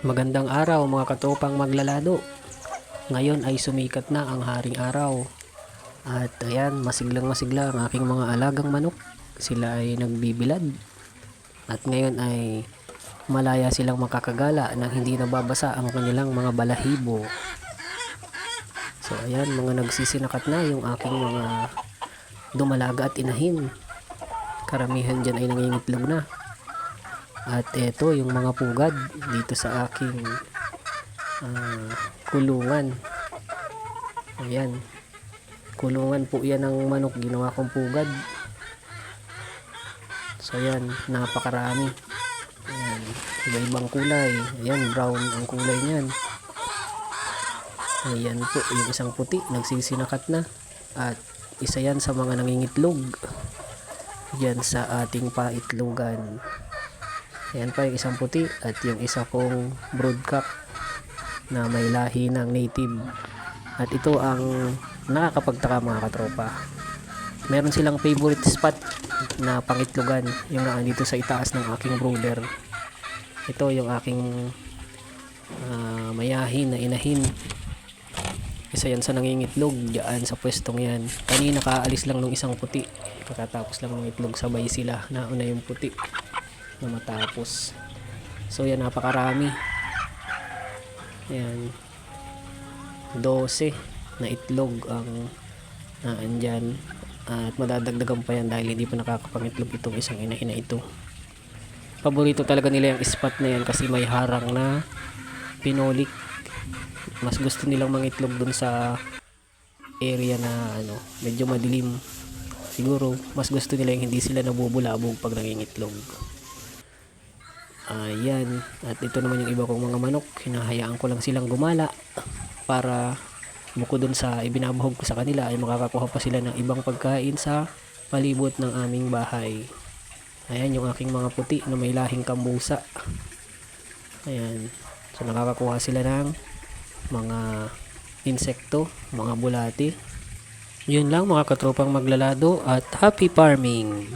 Magandang araw mga katropang maglalado. Ngayon ay sumikat na ang haring araw. At ayan, masiglang masigla ang aking mga alagang manok. Sila ay nagbibilad. At ngayon ay malaya silang makakagala nang hindi nababasa ang kanilang mga balahibo. So ayan, mga nagsisinakat na yung aking mga dumalaga at inahin. Karamihan dyan ay nangingitlog na. At eto yung mga pugad dito sa aking ah, kulungan. Ayan. Kulungan po yan ng manok. Ginawa kong pugad. So ayan, napakarami. Ayan, iba-ibang kulay. Ayan, brown ang kulay niyan. Ayan po, yung isang puti, nagsisinakat na. At isa yan sa mga nangingitlog. Yan sa ating paitlogan. Ayan pa yung isang puti at yung isa kong broodcock na may lahi ng native. At ito ang nakakapagtaka mga katropa. Meron silang favorite spot na pangitlogan yung dito sa itaas ng aking brooder. Ito yung aking ah, mayahin na inahin. Isa yan sa nangingitlog diyan sa pwestong yan. Kanina kaalis lang nung isang puti. Kakatapos lang ng itlog sabay sila. Nauna yung puti na matapos. So yan napakarami. Yan. 12 na itlog ang naandyan. At madadagdagan pa yan dahil hindi pa nakakapangitlog itong isang inahin na ito. Paborito talaga nila yung spot na yan kasi may harang na pinolik. Mas gusto nilang mangitlog dun sa area na ano, medyo madilim. Siguro mas gusto nila yung hindi sila nabubulabog pag nangingitlog. Ayan. At ito naman yung iba kong mga manok. Hinahayaan ko lang silang gumala para bukod dun sa ibinabahog ko sa kanila ay makakakuha pa sila ng ibang pagkain sa palibot ng aming bahay. Ayan yung aking mga puti na may lahing kambusa. Ayan. So nakakakuha sila ng mga insekto, mga bulati. Yun lang mga katropang maglalado at happy farming!